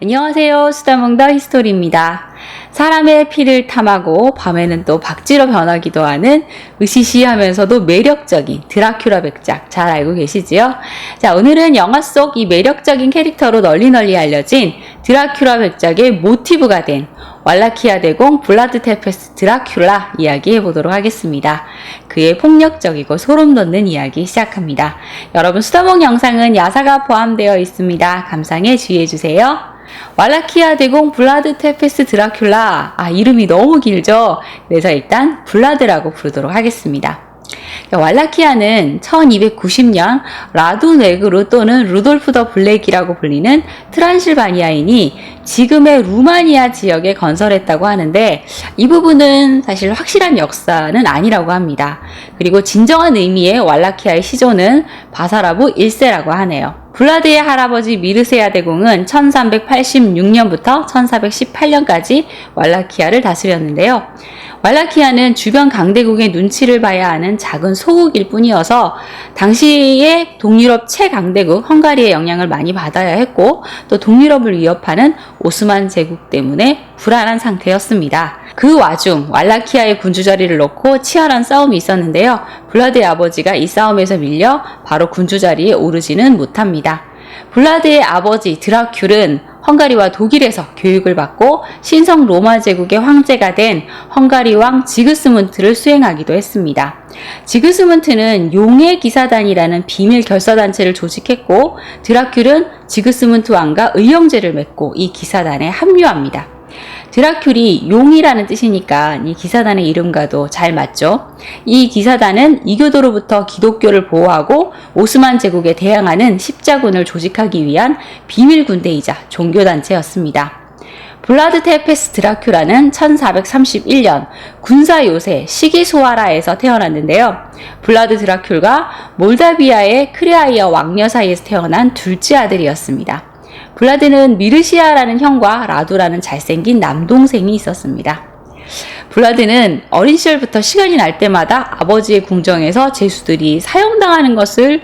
안녕하세요. 수다몽더 히스토리입니다. 사람의 피를 탐하고 밤에는 또 박쥐로 변하기도 하는 으시시하면서도 매력적인 드라큘라 백작 잘 알고 계시지요? 자, 오늘은 영화 속 이 매력적인 캐릭터로 널리 널리 알려진 드라큘라 백작의 모티브가 된 왈라키아 대공 블라드 테페스 드라큘라 이야기 해 보도록 하겠습니다. 그의 폭력적이고 소름 돋는 이야기 시작합니다. 여러분 수다몽 영상은 야사가 포함되어 있습니다. 감상에 주의해 주세요. 왈라키아 대공 블라드 테페스 드라큘라. 아, 이름이 너무 길죠? 그래서 일단 블라드라고 부르도록 하겠습니다. 왈라키아는 1290년 라두네그루 또는 루돌프 더 블랙이라고 불리는 트란실바니아인이 지금의 루마니아 지역에 건설했다고 하는데 이 부분은 사실 확실한 역사는 아니라고 합니다. 그리고 진정한 의미의 왈라키아의 시조는 바사라부 1세라고 하네요. 블라드의 할아버지 미르세아 대공은 1386년부터 1418년까지 왈라키아를 다스렸는데요. 왈라키아는 주변 강대국의 눈치를 봐야 하는 작은 소국일 뿐이어서 당시의 동유럽 최강대국 헝가리의 영향을 많이 받아야 했고 또 동유럽을 위협하는 오스만 제국 때문에 불안한 상태였습니다. 그 와중 왈라키아의 군주 자리를 놓고 치열한 싸움이 있었는데요. 블라드의 아버지가 이 싸움에서 밀려 바로 군주 자리에 오르지는 못합니다. 블라드의 아버지 드라큘은 헝가리와 독일에서 교육을 받고 신성 로마 제국의 황제가 된 헝가리 왕 지그스문트를 수행하기도 했습니다. 지그스문트는 용의 기사단이라는 비밀 결사단체를 조직했고 드라큘은 지그스문트 왕과 의형제를 맺고 이 기사단에 합류합니다. 드라큘이 용이라는 뜻이니까 이 기사단의 이름과도 잘 맞죠. 이 기사단은 이교도로부터 기독교를 보호하고 오스만 제국에 대항하는 십자군을 조직하기 위한 비밀 군대이자 종교 단체였습니다. 블라드 테페스 드라큘라는 1431년 군사 요새 시기소아라에서 태어났는데요. 블라드 드라큘과 몰다비아의 크레아이어 왕녀 사이에서 태어난 둘째 아들이었습니다. 블라드는 미르시아라는 형과 라두라는 잘생긴 남동생이 있었습니다. 블라드는 어린 시절부터 시간이 날 때마다 아버지의 궁정에서 제수들이 사형당하는 것을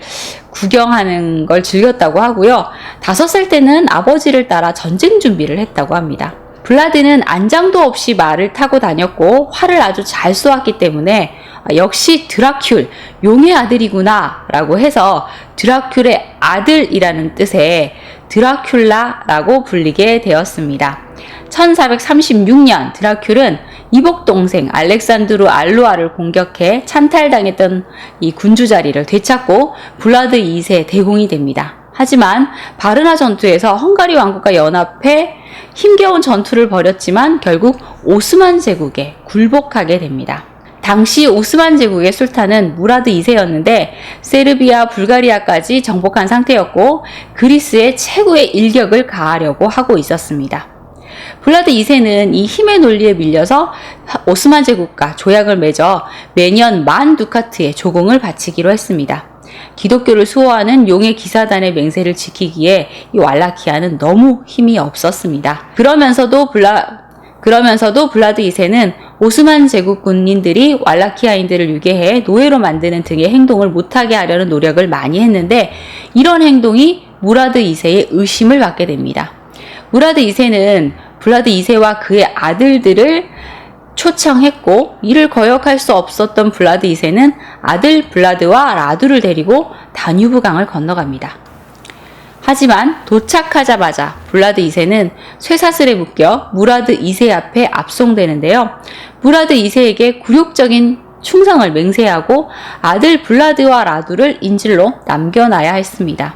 구경하는 걸 즐겼다고 하고요. 다섯 살 때는 아버지를 따라 전쟁 준비를 했다고 합니다. 블라드는 안장도 없이 말을 타고 다녔고 활을 아주 잘 쏘았기 때문에 아, 역시 드라큘, 용의 아들이구나 라고 해서 드라큘의 아들이라는 뜻의 드라큘라라고 불리게 되었습니다. 1436년 드라큘은 이복 동생 알렉산드루 알루아를 공격해 찬탈당했던 이 군주 자리를 되찾고 블라드 2세 대공이 됩니다. 하지만 바르나 전투에서 헝가리 왕국과 연합해 힘겨운 전투를 벌였지만 결국 오스만 제국에 굴복하게 됩니다. 당시 오스만 제국의 술탄은 무라드 2세였는데 세르비아, 불가리아까지 정복한 상태였고 그리스의 최고의 일격을 가하려고 하고 있었습니다. 블라드 2세는 이 힘의 논리에 밀려서 오스만 제국과 조약을 맺어 매년 만 두카트의 조공을 바치기로 했습니다. 기독교를 수호하는 용의 기사단의 맹세를 지키기에 이 왈라키아는 너무 힘이 없었습니다. 그러면서도 블라 그러면서도 블라드 2세는 오스만 제국 군인들이 왈라키아인들을 유괴해 노예로 만드는 등의 행동을 못하게 하려는 노력을 많이 했는데 이런 행동이 무라드 2세의 의심을 받게 됩니다. 무라드 2세는 블라드 2세와 그의 아들들을 초청했고 이를 거역할 수 없었던 블라드 2세는 아들 블라드와 라두를 데리고 다뉴브 강을 건너갑니다. 하지만 도착하자마자 블라드 2세는 쇠사슬에 묶여 무라드 2세 앞에 압송되는데요. 무라드 2세에게 굴욕적인 충성을 맹세하고 아들 블라드와 라두를 인질로 남겨놔야 했습니다.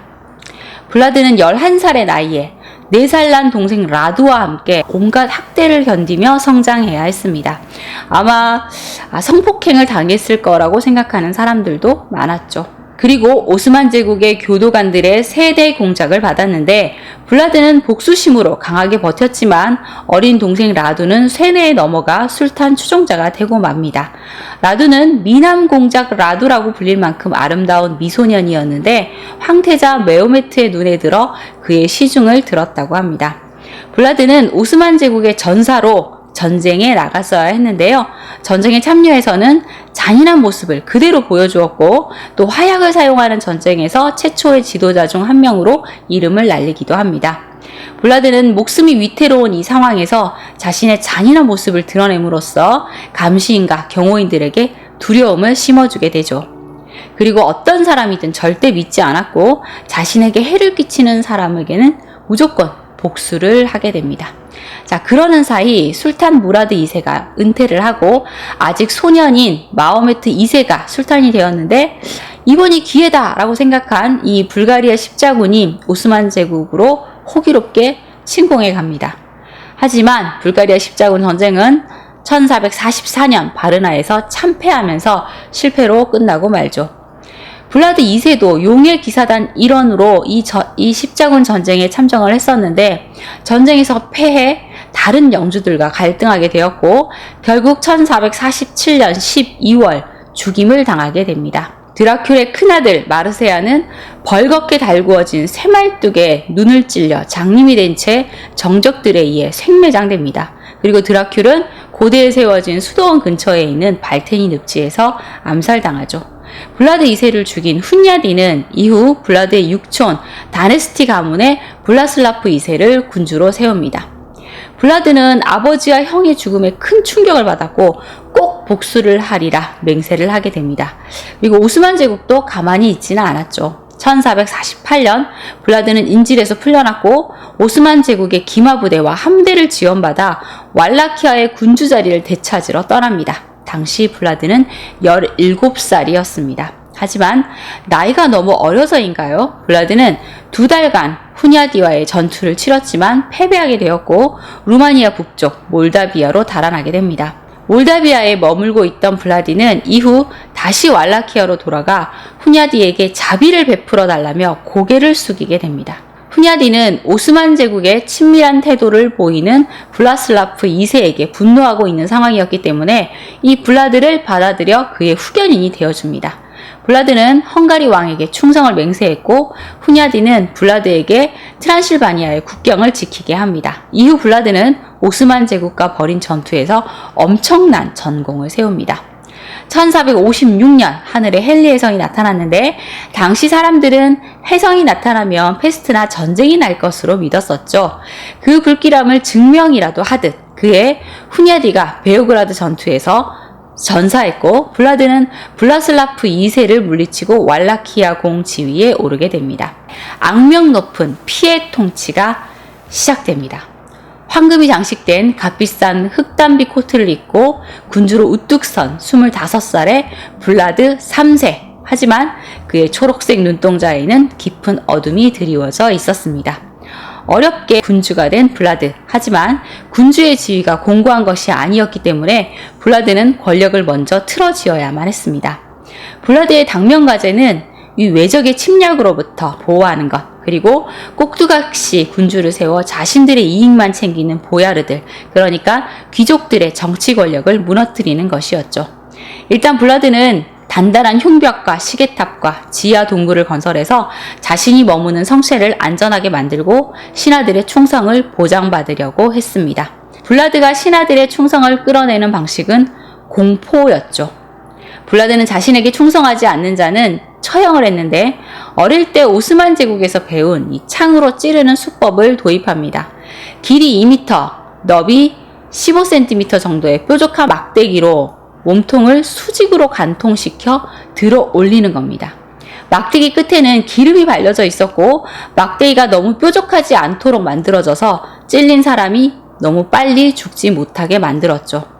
블라드는 11살의 나이에 4살 난 동생 라두와 함께 온갖 학대를 견디며 성장해야 했습니다. 아마 아, 성폭행을 당했을 거라고 생각하는 사람들도 많았죠. 그리고 오스만 제국의 교도관들의 세대 공작을 받았는데 블라드는 복수심으로 강하게 버텼지만 어린 동생 라두는 쇠뇌에 넘어가 술탄 추종자가 되고 맙니다. 라두는 미남 공작 라두라고 불릴 만큼 아름다운 미소년이었는데 황태자 메오메트의 눈에 들어 그의 시중을 들었다고 합니다. 블라드는 오스만 제국의 전사로 전쟁에 나갔어야 했는데요. 전쟁에 참여해서는 잔인한 모습을 그대로 보여주었고 또 화약을 사용하는 전쟁에서 최초의 지도자 중 한 명으로 이름을 날리기도 합니다. 블라드는 목숨이 위태로운 이 상황에서 자신의 잔인한 모습을 드러냄으로써 감시인과 경호인들에게 두려움을 심어주게 되죠. 그리고 어떤 사람이든 절대 믿지 않았고 자신에게 해를 끼치는 사람에게는 무조건 복수를 하게 됩니다. 자, 그러는 사이 술탄 무라드 2세가 은퇴를 하고 아직 소년인 마호메트 2세가 술탄이 되었는데 이번이 기회다라고 생각한 이 불가리아 십자군이 오스만 제국으로 호기롭게 침공해 갑니다. 하지만 불가리아 십자군 전쟁은 1444년 바르나에서 참패하면서 실패로 끝나고 말죠. 블라드 2세도 용의 기사단 일원으로 이, 저, 이 십자군 전쟁에 참정을 했었는데 전쟁에서 패해 다른 영주들과 갈등하게 되었고 결국 1447년 12월 죽임을 당하게 됩니다. 드라큘의 큰아들 마르세아는 벌겋게 달구어진 새말뚝에 눈을 찔려 장님이 된 채 정적들에 의해 생매장됩니다. 그리고 드라큘은 고대에 세워진 수도원 근처에 있는 발테니 늪지에서 암살당하죠. 블라드 2세를 죽인 훈야디는 이후 블라드의 육촌 다네스티 가문의 블라슬라프 2세를 군주로 세웁니다. 블라드는 아버지와 형의 죽음에 큰 충격을 받았고 꼭 복수를 하리라 맹세를 하게 됩니다. 그리고 오스만 제국도 가만히 있지는 않았죠. 1448년 블라드는 인질에서 풀려났고 오스만 제국의 기마 부대와 함대를 지원받아 왈라키아의 군주 자리를 되찾으러 떠납니다. 당시 블라드는 17살이었습니다. 하지만 나이가 너무 어려서인가요? 블라드는 두 달간 후냐디와의 전투를 치렀지만 패배하게 되었고 루마니아 북쪽 몰다비아로 달아나게 됩니다. 몰다비아에 머물고 있던 블라디는 이후 다시 왈라키아로 돌아가 후냐디에게 자비를 베풀어 달라며 고개를 숙이게 됩니다. 후냐디는 오스만 제국의 친밀한 태도를 보이는 블라슬라프 2세에게 분노하고 있는 상황이었기 때문에 이 블라드를 받아들여 그의 후견인이 되어줍니다. 블라드는 헝가리 왕에게 충성을 맹세했고 후냐디는 블라드에게 트란실바니아의 국경을 지키게 합니다. 이후 블라드는 오스만 제국과 벌인 전투에서 엄청난 전공을 세웁니다. 1456년 하늘에 헨리 혜성이 나타났는데 당시 사람들은 혜성이 나타나면 페스트나 전쟁이 날 것으로 믿었었죠. 그 불길함을 증명이라도 하듯 그의 후냐디가 베오그라드 전투에서 전사했고 블라드는 블라슬라프 2세를 물리치고 왈라키아 공 지위에 오르게 됩니다. 악명 높은 피해 통치가 시작됩니다. 황금이 장식된 값비싼 흑담비 코트를 입고 군주로 우뚝 선 25살의 블라드 3세. 하지만 그의 초록색 눈동자에는 깊은 어둠이 드리워져 있었습니다. 어렵게 군주가 된 블라드. 하지만 군주의 지위가 공고한 것이 아니었기 때문에 블라드는 권력을 먼저 틀어지어야만 했습니다. 블라드의 당면 과제는 이 외적의 침략으로부터 보호하는 것, 그리고 꼭두각시 군주를 세워 자신들의 이익만 챙기는 보야르들, 그러니까 귀족들의 정치 권력을 무너뜨리는 것이었죠. 일단 블라드는 단단한 흉벽과 시계탑과 지하 동굴을 건설해서 자신이 머무는 성체를 안전하게 만들고 신하들의 충성을 보장받으려고 했습니다. 블라드가 신하들의 충성을 끌어내는 방식은 공포였죠. 블라드는 자신에게 충성하지 않는 자는 처형을 했는데 어릴 때 오스만 제국에서 배운 이 창으로 찌르는 수법을 도입합니다. 길이 2m, 너비 15cm 정도의 뾰족한 막대기로 몸통을 수직으로 간통시켜 들어 올리는 겁니다. 막대기 끝에는 기름이 발려져 있었고 막대기가 너무 뾰족하지 않도록 만들어져서 찔린 사람이 너무 빨리 죽지 못하게 만들었죠.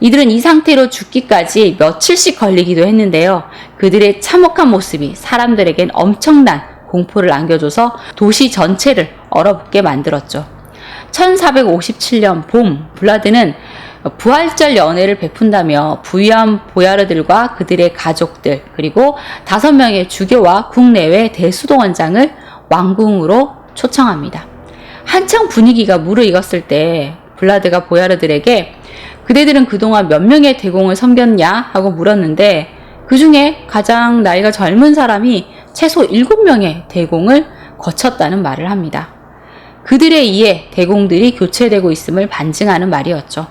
이들은 이 상태로 죽기까지 며칠씩 걸리기도 했는데요. 그들의 참혹한 모습이 사람들에겐 엄청난 공포를 안겨줘서 도시 전체를 얼어붙게 만들었죠. 1457년 봄, 블라드는 부활절 연회를 베푼다며 부유한 보야르들과 그들의 가족들 그리고 다섯 명의 주교와 국내외 대수도원장을 왕궁으로 초청합니다. 한창 분위기가 무르익었을 때 블라드가 보야르들에게 그대들은 그동안 몇 명의 대공을 섬겼냐 하고 물었는데 그 중에 가장 나이가 젊은 사람이 최소 7명의 대공을 거쳤다는 말을 합니다. 그들에 의해 대공들이 교체되고 있음을 반증하는 말이었죠.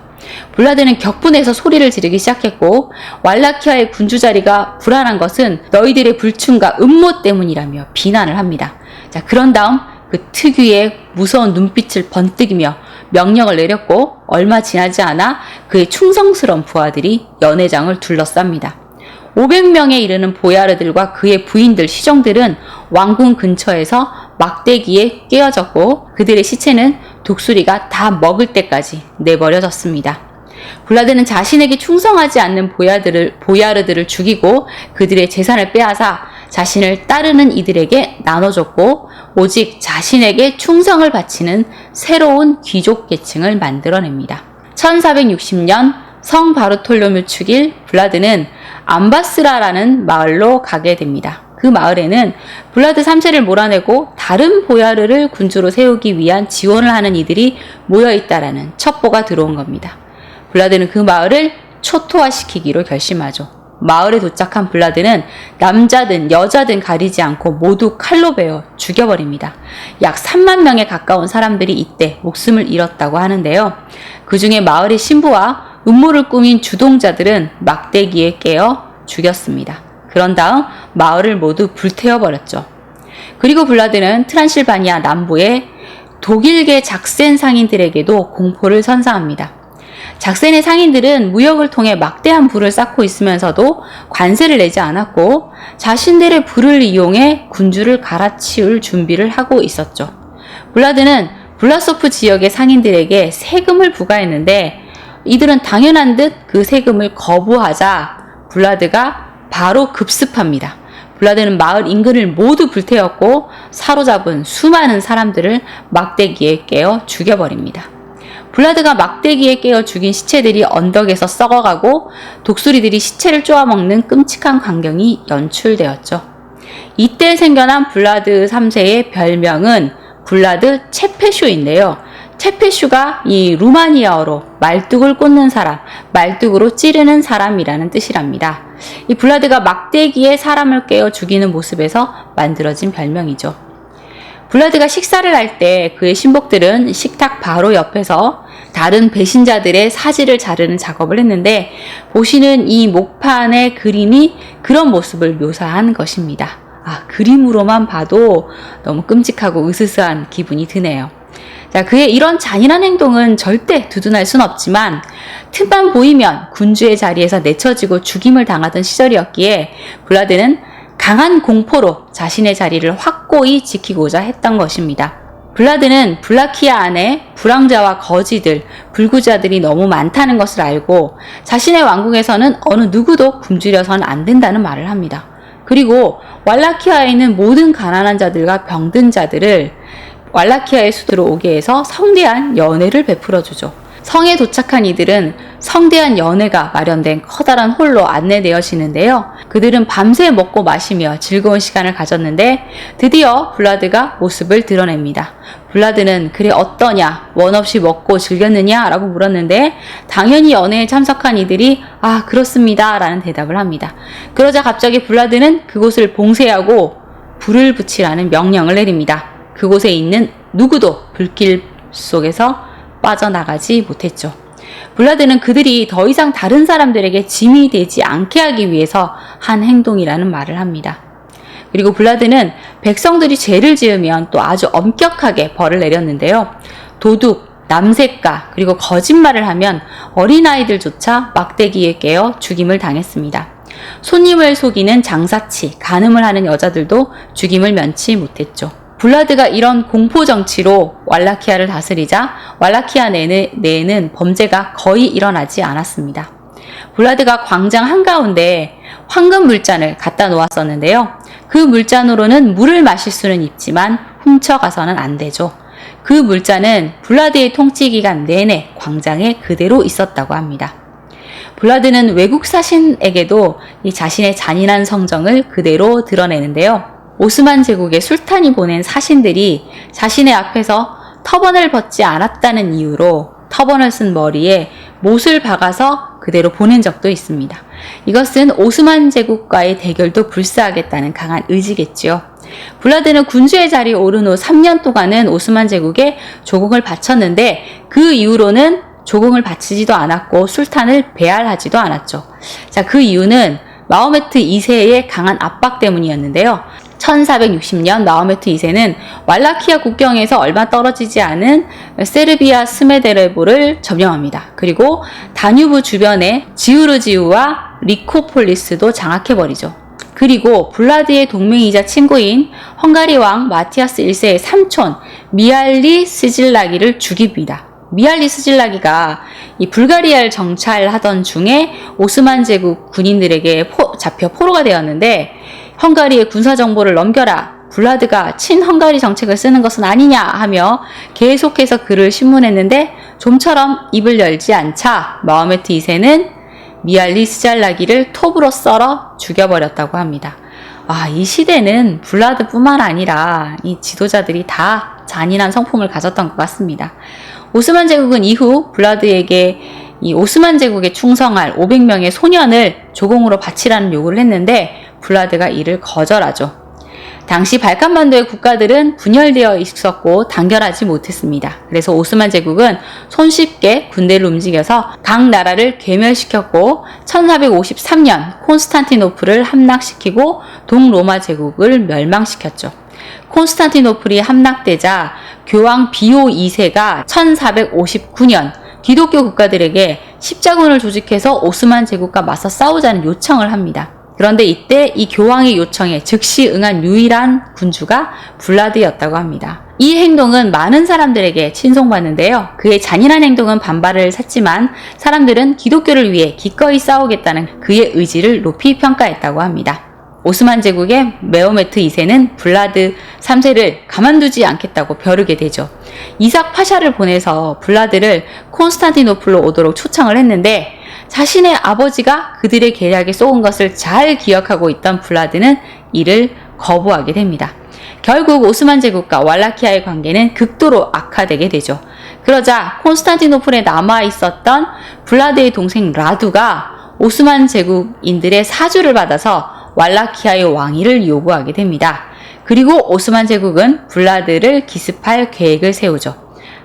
블라드는 격분해서 소리를 지르기 시작했고 왈라키아의 군주 자리가 불안한 것은 너희들의 불충과 음모 때문이라며 비난을 합니다. 자, 그런 다음 그 특유의 무서운 눈빛을 번뜩이며 명령을 내렸고 얼마 지나지 않아 그의 충성스러운 부하들이 연회장을 둘러쌉니다. 500명에 이르는 보야르들과 그의 부인들 시종들은 왕궁 근처에서 막대기에 깨어졌고 그들의 시체는 독수리가 다 먹을 때까지 내버려졌습니다. 블라드는 자신에게 충성하지 않는 보야들을, 보야르들을 죽이고 그들의 재산을 빼앗아 자신을 따르는 이들에게 나눠줬고 오직 자신에게 충성을 바치는 새로운 귀족 계층을 만들어냅니다. 1460년 성 바르톨로뮤 축일 블라드는 암바스라라는 마을로 가게 됩니다. 그 마을에는 블라드 3세를 몰아내고 다른 보야르를 군주로 세우기 위한 지원을 하는 이들이 모여 있다라는 첩보가 들어온 겁니다. 블라드는 그 마을을 초토화시키기로 결심하죠. 마을에 도착한 블라드는 남자든 여자든 가리지 않고 모두 칼로 베어 죽여버립니다. 약 3만 명에 가까운 사람들이 이때 목숨을 잃었다고 하는데요. 그 중에 마을의 신부와 음모를 꾸민 주동자들은 막대기에 깨어 죽였습니다. 그런 다음 마을을 모두 불태워버렸죠. 그리고 블라드는 트란실바니아 남부의 독일계 작센 상인들에게도 공포를 선사합니다. 작센의 상인들은 무역을 통해 막대한 부를 쌓고 있으면서도 관세를 내지 않았고 자신들의 부를 이용해 군주를 갈아치울 준비를 하고 있었죠. 블라드는 블라소프 지역의 상인들에게 세금을 부과했는데 이들은 당연한 듯 그 세금을 거부하자 블라드가 바로 급습합니다. 블라드는 마을 인근을 모두 불태웠고 사로잡은 수많은 사람들을 막대기에 깨어 죽여버립니다. 블라드가 막대기에 깨어 죽인 시체들이 언덕에서 썩어가고 독수리들이 시체를 쪼아먹는 끔찍한 광경이 연출되었죠. 이때 생겨난 블라드 3세의 별명은 블라드 체페쇼인데요. 체페슈가 이 루마니아어로 말뚝을 꽂는 사람, 말뚝으로 찌르는 사람이라는 뜻이랍니다. 이 블라드가 막대기에 사람을 깨어 죽이는 모습에서 만들어진 별명이죠. 블라드가 식사를 할 때 그의 신복들은 식탁 바로 옆에서 다른 배신자들의 사지를 자르는 작업을 했는데 보시는 이 목판의 그림이 그런 모습을 묘사한 것입니다. 아, 그림으로만 봐도 너무 끔찍하고 으스스한 기분이 드네요. 자, 그의 이런 잔인한 행동은 절대 두둔할 순 없지만 틈만 보이면 군주의 자리에서 내쳐지고 죽임을 당하던 시절이었기에 블라드는 강한 공포로 자신의 자리를 확고히 지키고자 했던 것입니다. 블라드는 블라키아 안에 불황자와 거지들, 불구자들이 너무 많다는 것을 알고 자신의 왕국에서는 어느 누구도 굶주려선 안 된다는 말을 합니다. 그리고 왈라키아에 있는 모든 가난한 자들과 병든 자들을 왈라키아의 수도로 오게 해서 성대한 연회를 베풀어 주죠. 성에 도착한 이들은 성대한 연회가 마련된 커다란 홀로 안내되어지는데요. 그들은 밤새 먹고 마시며 즐거운 시간을 가졌는데 드디어 블라드가 모습을 드러냅니다. 블라드는 그래 어떠냐 원 없이 먹고 즐겼느냐 라고 물었는데 당연히 연회에 참석한 이들이 아 그렇습니다 라는 대답을 합니다. 그러자 갑자기 블라드는 그곳을 봉쇄하고 불을 붙이라는 명령을 내립니다. 그곳에 있는 누구도 불길 속에서 빠져나가지 못했죠. 블라드는 그들이 더 이상 다른 사람들에게 짐이 되지 않게 하기 위해서 한 행동이라는 말을 합니다. 그리고 블라드는 백성들이 죄를 지으면 또 아주 엄격하게 벌을 내렸는데요. 도둑, 남색가, 그리고 거짓말을 하면 어린아이들조차 막대기에 깨어 죽임을 당했습니다. 손님을 속이는 장사치, 간음을 하는 여자들도 죽임을 면치 못했죠. 블라드가 이런 공포 정치로 왈라키아를 다스리자 왈라키아 내에는 범죄가 거의 일어나지 않았습니다. 블라드가 광장 한가운데 황금 물잔을 갖다 놓았었는데요. 그 물잔으로는 물을 마실 수는 있지만 훔쳐가서는 안 되죠. 그 물잔은 블라드의 통치 기간 내내 광장에 그대로 있었다고 합니다. 블라드는 외국 사신에게도 이 자신의 잔인한 성정을 그대로 드러내는데요. 오스만 제국의 술탄이 보낸 사신들이 자신의 앞에서 터번을 벗지 않았다는 이유로 터번을 쓴 머리에 못을 박아서 그대로 보낸 적도 있습니다. 이것은 오스만 제국과의 대결도 불사하겠다는 강한 의지겠지요. 블라드는 군주의 자리에 오른 후 3년 동안은 오스만 제국에 조공을 바쳤는데 그 이후로는 조공을 바치지도 않았고 술탄을 배알하지도 않았죠. 자, 그 이유는 마호메트 2세의 강한 압박 때문이었는데요. 1460년 마호메트 2세는 왈라키아 국경에서 얼마 떨어지지 않은 세르비아 스메데레보를 점령합니다. 그리고 다뉴브 주변의 지우르지우와 리코폴리스도 장악해버리죠. 그리고 블라드의 동맹이자 친구인 헝가리 왕 마티아스 1세의 삼촌 미알리 스질라기를 죽입니다. 미알리 스질라기가 이 불가리아를 정찰하던 중에 오스만 제국 군인들에게 포- 잡혀 포로가 되었는데 헝가리의 군사 정보를 넘겨라. 블라드가 친헝가리 정책을 쓰는 것은 아니냐 하며 계속해서 글을 신문했는데 좀처럼 입을 열지 않자 마호메트 2세는 미알리 스잘라기를 톱으로 썰어 죽여버렸다고 합니다. 아, 이 시대는 블라드뿐만 아니라 이 지도자들이 다 잔인한 성품을 가졌던 것 같습니다. 오스만 제국은 이후 블라드에게 이 오스만 제국에 충성할 500명의 소년을 조공으로 바치라는 요구를 했는데 블라드가 이를 거절하죠. 당시 발칸반도의 국가들은 분열되어 있었고 단결하지 못했습니다. 그래서 오스만 제국은 손쉽게 군대를 움직여서 각 나라를 괴멸시켰고 1453년 콘스탄티노플을 함락시키고 동로마 제국을 멸망시켰죠. 콘스탄티노플이 함락되자 교황 비오 2세가 1459년 기독교 국가들에게 십자군을 조직해서 오스만 제국과 맞서 싸우자는 요청을 합니다. 그런데 이때 이 교황의 요청에 즉시 응한 유일한 군주가 블라드였다고 합니다. 이 행동은 많은 사람들에게 친송받는데요. 그의 잔인한 행동은 반발을 샀지만 사람들은 기독교를 위해 기꺼이 싸우겠다는 그의 의지를 높이 평가했다고 합니다. 오스만 제국의 메오메트 2세는 블라드 3세를 가만두지 않겠다고 벼르게 되죠. 이삭 파샤를 보내서 블라드를 콘스탄티노플로 오도록 초청을 했는데 자신의 아버지가 그들의 계략에 쏘은 것을 잘 기억하고 있던 블라드는 이를 거부하게 됩니다. 결국 오스만 제국과 왈라키아의 관계는 극도로 악화되게 되죠. 그러자 콘스탄티노플에 남아 있었던 블라드의 동생 라두가 오스만 제국인들의 사주를 받아서 왈라키아의 왕위를 요구하게 됩니다. 그리고 오스만 제국은 블라드를 기습할 계획을 세우죠.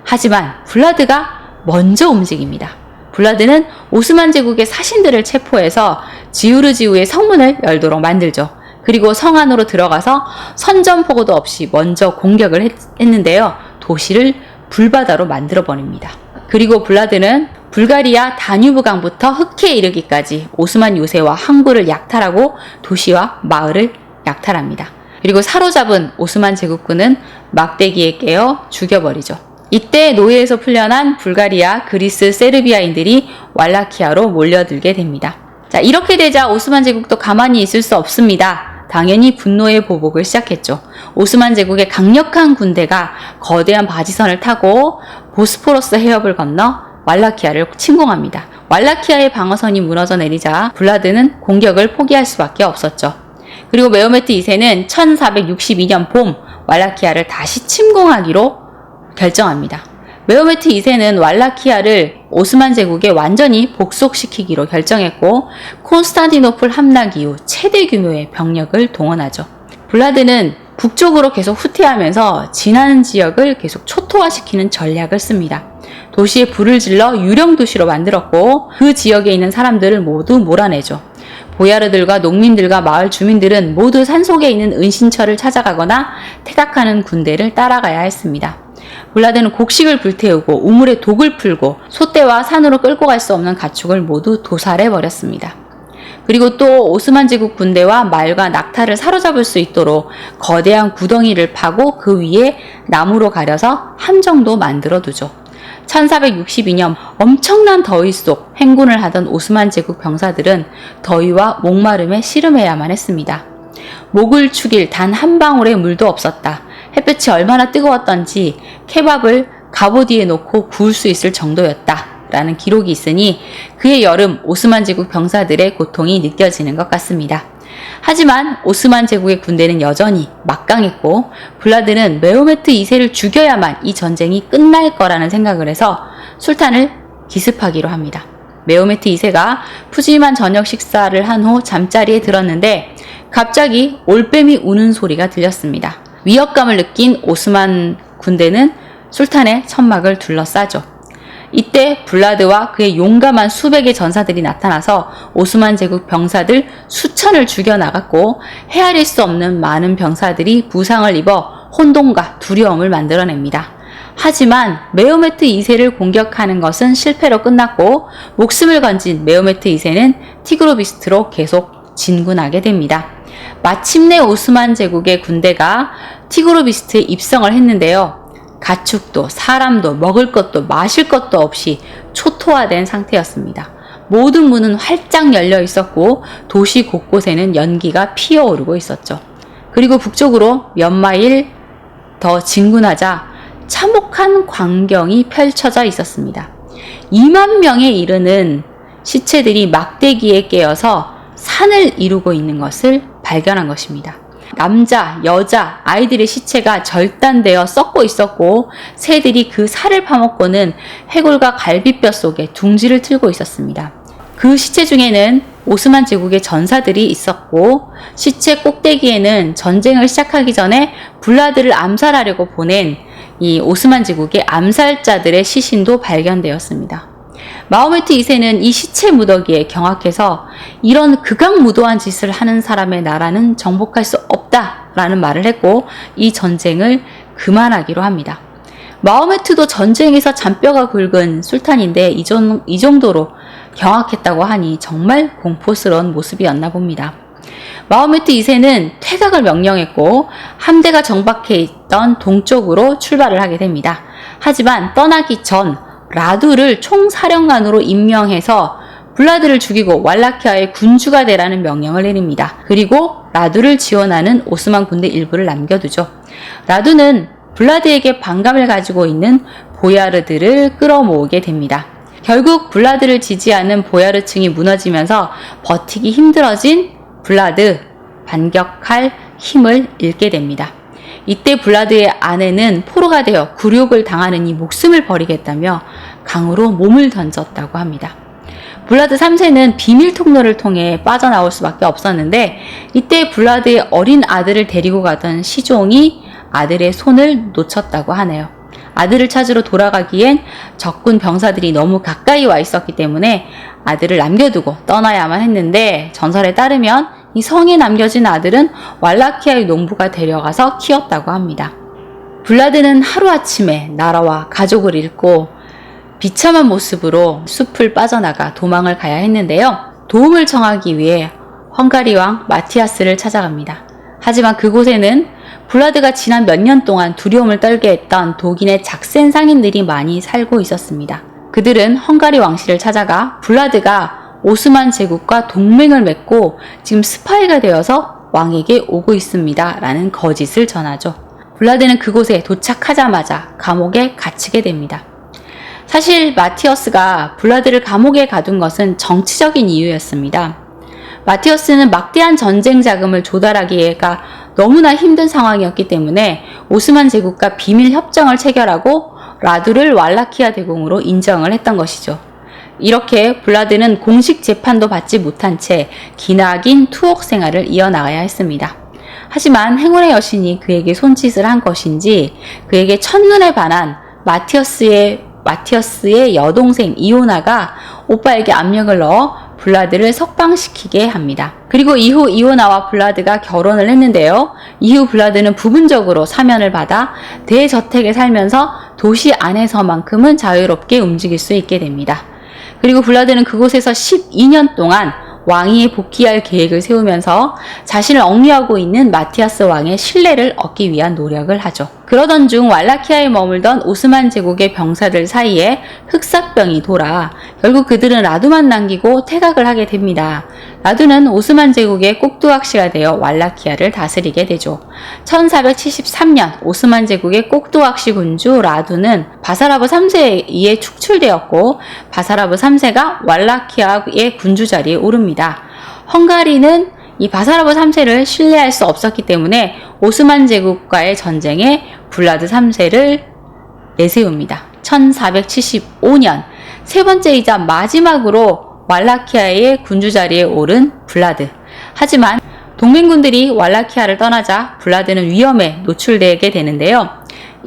하지만 블라드가 먼저 움직입니다. 블라드는 오스만 제국의 사신들을 체포해서 지우르지우의 성문을 열도록 만들죠. 그리고 성 안으로 들어가서 선전포고도 없이 먼저 공격을 했, 했는데요. 도시를 불바다로 만들어 버립니다. 그리고 블라드는 불가리아 다뉴브 강부터 흑해에 이르기까지 오스만 요새와 항구를 약탈하고 도시와 마을을 약탈합니다. 그리고 사로잡은 오스만 제국군은 막대기에 깨어 죽여버리죠. 이때 노예에서 풀려난 불가리아, 그리스, 세르비아인들이 왈라키아로 몰려들게 됩니다. 자, 이렇게 되자 오스만 제국도 가만히 있을 수 없습니다. 당연히 분노의 보복을 시작했죠. 오스만 제국의 강력한 군대가 거대한 바지선을 타고 보스포러스 해협을 건너 왈라키아를 침공합니다. 왈라키아의 방어선이 무너져 내리자 블라드는 공격을 포기할 수밖에 없었죠. 그리고 메오메트 2세는 1462년 봄 왈라키아를 다시 침공하기로 결정합니다. 메오메트 2세는 왈라키아를 오스만 제국에 완전히 복속시키기로 결정했고 콘스탄티노플 함락 이후 최대 규모의 병력을 동원하죠. 블라드는 북쪽으로 계속 후퇴하면서 지나는 지역을 계속 초토화시키는 전략을 씁니다. 도시에 불을 질러 유령 도시로 만들었고 그 지역에 있는 사람들을 모두 몰아내죠. 보야르들과 농민들과 마을 주민들은 모두 산속에 있는 은신처를 찾아가거나 퇴각하는 군대를 따라가야 했습니다. 블라드는 곡식을 불태우고 우물에 독을 풀고 소떼와 산으로 끌고 갈 수 없는 가축을 모두 도살해 버렸습니다. 그리고 또 오스만 제국 군대와 말과 낙타를 사로잡을 수 있도록 거대한 구덩이를 파고 그 위에 나무로 가려서 함정도 만들어 두죠. 1462년 엄청난 더위 속 행군을 하던 오스만 제국 병사들은 더위와 목마름에 씨름해야만 했습니다. 목을 축일 단 한 방울의 물도 없었다. 햇볕이 얼마나 뜨거웠던지 케밥을 갑오디에 놓고 구울 수 있을 정도였다. 라는 기록이 있으니 그의 여름 오스만 제국 병사들의 고통이 느껴지는 것 같습니다. 하지만 오스만 제국의 군대는 여전히 막강했고 블라드는 메오메트 2세를 죽여야만 이 전쟁이 끝날 거라는 생각을 해서 술탄을 기습하기로 합니다. 메오메트 2세가 푸짐한 저녁 식사를 한 후 잠자리에 들었는데 갑자기 올빼미 우는 소리가 들렸습니다. 위협감을 느낀 오스만 군대는 술탄의 천막을 둘러싸죠. 이때 블라드와 그의 용감한 수백의 전사들이 나타나서 오스만 제국 병사들 수천을 죽여 나갔고 헤아릴 수 없는 많은 병사들이 부상을 입어 혼돈과 두려움을 만들어냅니다. 하지만 메오메트 2세를 공격하는 것은 실패로 끝났고 목숨을 건진 메오메트 2세는 티그로비스트로 계속 진군하게 됩니다. 마침내 오스만 제국의 군대가 티그로비스트에 입성을 했는데요. 가축도 사람도 먹을 것도 마실 것도 없이 초토화된 상태였습니다. 모든 문은 활짝 열려 있었고 도시 곳곳에는 연기가 피어오르고 있었죠. 그리고 북쪽으로 몇 마일 더 진군하자 참혹한 광경이 펼쳐져 있었습니다. 2만 명에 이르는 시체들이 막대기에 깨어서 산을 이루고 있는 것을 발견한 것입니다. 남자, 여자, 아이들의 시체가 절단되어 썩고 있었고 새들이 그 살을 파먹고는 해골과 갈비뼈 속에 둥지를 틀고 있었습니다. 그 시체 중에는 오스만 제국의 전사들이 있었고 시체 꼭대기에는 전쟁을 시작하기 전에 블라드를 암살하려고 보낸 이 오스만 제국의 암살자들의 시신도 발견되었습니다. 마호메트 2세는 이 시체 무더기에 경악해서 이런 극악무도한 짓을 하는 사람의 나라는 정복할 수 없다라는 말을 했고 이 전쟁을 그만하기로 합니다. 마호메트도 전쟁에서 잔뼈가 굵은 술탄인데 이, 정, 이 정도로 경악했다고 하니 정말 공포스러운 모습이었나 봅니다. 마호메트 2세는 퇴각을 명령했고 함대가 정박해 있던 동쪽으로 출발을 하게 됩니다. 하지만 떠나기 전 라두를 총사령관으로 임명해서 블라드를 죽이고 왈라키아의 군주가 되라는 명령을 내립니다. 그리고 라두를 지원하는 오스만 군대 일부를 남겨두죠. 라두는 블라드에게 반감을 가지고 있는 보야르들을 끌어모으게 됩니다. 결국 블라드를 지지하는 보야르층이 무너지면서 버티기 힘들어진 블라드 반격할 힘을 잃게 됩니다. 이때 블라드의 아내는 포로가 되어 굴욕을 당하는 이 목숨을 버리겠다며 강으로 몸을 던졌다고 합니다. 블라드 3세는 비밀 통로를 통해 빠져나올 수밖에 없었는데 이때 블라드의 어린 아들을 데리고 가던 시종이 아들의 손을 놓쳤다고 하네요. 아들을 찾으러 돌아가기엔 적군 병사들이 너무 가까이 와 있었기 때문에 아들을 남겨두고 떠나야만 했는데 전설에 따르면 이 성에 남겨진 아들은 왈라키아의 농부가 데려가서 키웠다고 합니다. 블라드는 하루아침에 나라와 가족을 잃고 비참한 모습으로 숲을 빠져나가 도망을 가야 했는데요. 도움을 청하기 위해 헝가리 왕 마티아스를 찾아갑니다. 하지만 그곳에는 블라드가 지난 몇 년 동안 두려움을 떨게 했던 독인의 작센 상인들이 많이 살고 있었습니다. 그들은 헝가리 왕실을 찾아가 블라드가 오스만 제국과 동맹을 맺고 지금 스파이가 되어서 왕에게 오고 있습니다. 라는 거짓을 전하죠. 블라드는 그곳에 도착하자마자 감옥에 갇히게 됩니다. 사실 마티어스가 블라드를 감옥에 가둔 것은 정치적인 이유였습니다. 마티어스는 막대한 전쟁 자금을 조달하기가 너무나 힘든 상황이었기 때문에 오스만 제국과 비밀 협정을 체결하고 라두를 왈라키아 대공으로 인정을 했던 것이죠. 이렇게 블라드는 공식 재판도 받지 못한 채 기나긴 투옥 생활을 이어나가야 했습니다. 하지만 행운의 여신이 그에게 손짓을 한 것인지 그에게 첫눈에 반한 마티어스의 마티어스의 여동생 이오나가 오빠에게 압력을 넣어 블라드를 석방시키게 합니다. 그리고 이후 이오나와 블라드가 결혼을 했는데요. 이후 블라드는 부분적으로 사면을 받아 대저택에 살면서 도시 안에서만큼은 자유롭게 움직일 수 있게 됩니다. 그리고 블라드는 그곳에서 12년 동안 왕위에 복귀할 계획을 세우면서 자신을 억류하고 있는 마티아스 왕의 신뢰를 얻기 위한 노력을 하죠. 그러던 중 왈라키아에 머물던 오스만 제국의 병사들 사이에 흑사병이 돌아 결국 그들은 라두만 남기고 퇴각을 하게 됩니다. 라두는 오스만 제국의 꼭두각시가 되어 왈라키아를 다스리게 되죠. 1473년 오스만 제국의 꼭두각시 군주 라두는 바사라브 3세에 의해 축출되었고 바사라브 3세가 왈라키아의 군주 자리에 오릅니다. 헝가리는 이 바사라브 3세를 신뢰할 수 없었기 때문에 오스만 제국과의 전쟁에 블라드 3세를 내세웁니다. 1475년 세 번째이자 마지막으로 왈라키아의 군주 자리에 오른 블라드. 하지만 동맹군들이 왈라키아를 떠나자 블라드는 위험에 노출되게 되는데요.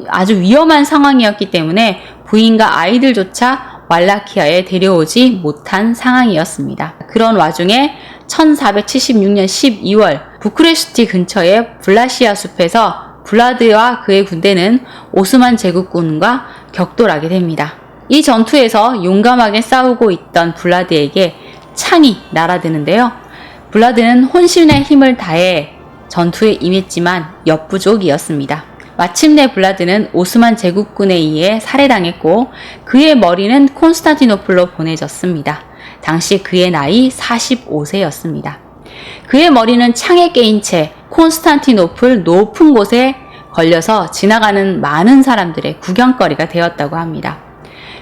아주 위험한 상황이었기 때문에 부인과 아이들조차 왈라키아에 데려오지 못한 상황이었습니다. 그런 와중에 1476년 12월 부크레슈티 근처의 블라시아 숲에서 블라드와 그의 군대는 오스만 제국군과 격돌하게 됩니다. 이 전투에서 용감하게 싸우고 있던 블라드에게 창이 날아드는데요. 블라드는 혼신의 힘을 다해 전투에 임했지만 역부족이었습니다. 마침내 블라드는 오스만 제국군에 의해 살해당했고 그의 머리는 콘스탄티노플로 보내졌습니다. 당시 그의 나이 45세였습니다. 그의 머리는 창에 깨인 채 콘스탄티노플 높은 곳에 걸려서 지나가는 많은 사람들의 구경거리가 되었다고 합니다.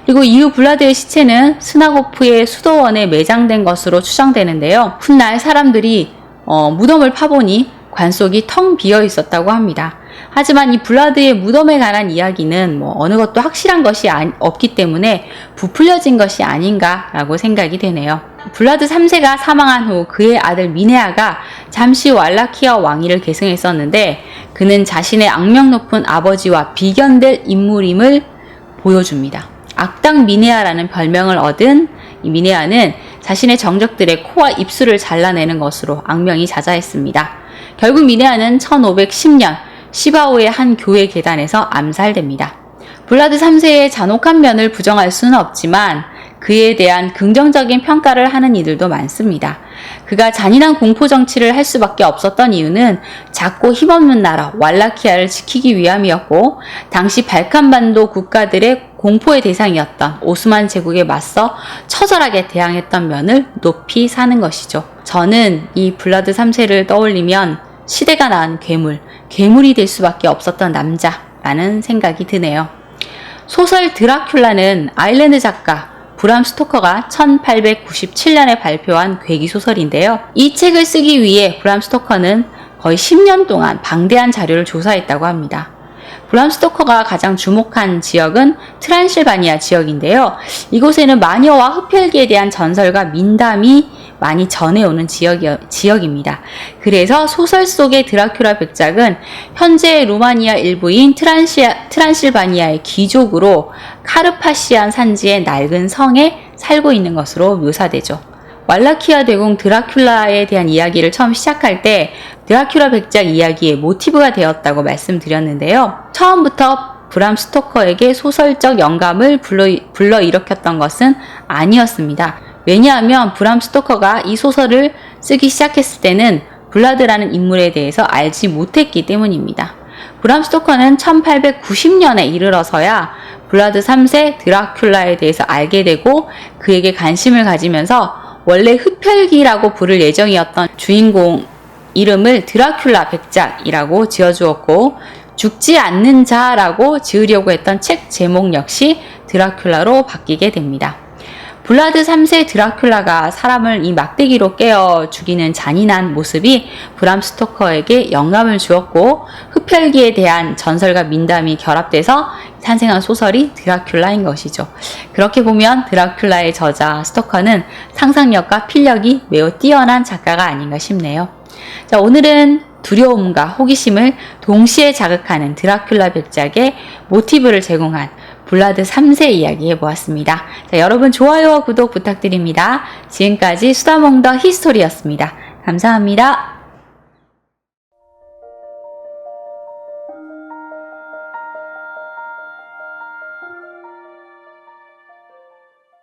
그리고 이후 블라드의 시체는 스나고프의 수도원에 매장된 것으로 추정되는데요. 훗날 사람들이 어, 무덤을 파보니 관 속이 텅 비어 있었다고 합니다. 하지만 이 블라드의 무덤에 관한 이야기는 뭐 어느 것도 확실한 것이 아, 없기 때문에 부풀려진 것이 아닌가라고 생각이 되네요. 블라드 3세가 사망한 후 그의 아들 미네아가 잠시 왈라키아 왕위를 계승했었는데 그는 자신의 악명 높은 아버지와 비견될 인물임을 보여줍니다. 악당 미네아라는 별명을 얻은 이 미네아는 자신의 정적들의 코와 입술을 잘라내는 것으로 악명이 자자했습니다. 결국 미네아는 1510년 시바오의 한 교회 계단에서 암살됩니다. 블라드 3세의 잔혹한 면을 부정할 수는 없지만 그에 대한 긍정적인 평가를 하는 이들도 많습니다. 그가 잔인한 공포 정치를 할 수밖에 없었던 이유는 작고 힘없는 나라 왈라키아를 지키기 위함이었고 당시 발칸반도 국가들의 공포의 대상이었던 오스만 제국에 맞서 처절하게 대항했던 면을 높이 사는 것이죠. 저는 이 블라드 3세를 떠올리면 시대가 낳은 괴물, 괴물이 될 수밖에 없었던 남자라는 생각이 드네요. 소설 드라큘라는 아일랜드 작가 브람 스토커가 1897년에 발표한 괴기 소설인데요. 이 책을 쓰기 위해 브람 스토커는 거의 10년 동안 방대한 자료를 조사했다고 합니다. 브람 스토커가 가장 주목한 지역은 트란실바니아 지역인데요. 이곳에는 마녀와 흡혈귀에 대한 전설과 민담이 많이 전해오는 지역이, 지역입니다. 그래서 소설 속의 드라큘라 백작은 현재 루마니아 일부인 트란시아, 트란실바니아의 귀족으로 카르파시안 산지의 낡은 성에 살고 있는 것으로 묘사되죠. 왈라키아 대공 드라큘라에 대한 이야기를 처음 시작할 때 드라큘라 백작 이야기의 모티브가 되었다고 말씀드렸는데요. 처음부터 브람 스토커에게 소설적 영감을 불러, 불러일으켰던 것은 아니었습니다. 왜냐하면 브람 스토커가 이 소설을 쓰기 시작했을 때는 블라드라는 인물에 대해서 알지 못했기 때문입니다. 브람 스토커는 1890년에 이르러서야 블라드 3세 드라큘라에 대해서 알게 되고 그에게 관심을 가지면서 원래 흡혈귀라고 부를 예정이었던 주인공 이름을 드라큘라 백작이라고 지어주었고 죽지 않는 자라고 지으려고 했던 책 제목 역시 드라큘라로 바뀌게 됩니다. 블라드 3세 드라큘라가 사람을 이 막대기로 깨어 죽이는 잔인한 모습이 브람 스토커에게 영감을 주었고 흡혈귀에 대한 전설과 민담이 결합돼서 탄생한 소설이 드라큘라인 것이죠. 그렇게 보면 드라큘라의 저자 스토커는 상상력과 필력이 매우 뛰어난 작가가 아닌가 싶네요. 자, 오늘은 두려움과 호기심을 동시에 자극하는 드라큘라 백작의 모티브를 제공한 블라드 3세 이야기 해 보았습니다. 자, 여러분 좋아요와 구독 부탁드립니다. 지금까지 수다몽더 히스토리였습니다. 감사합니다.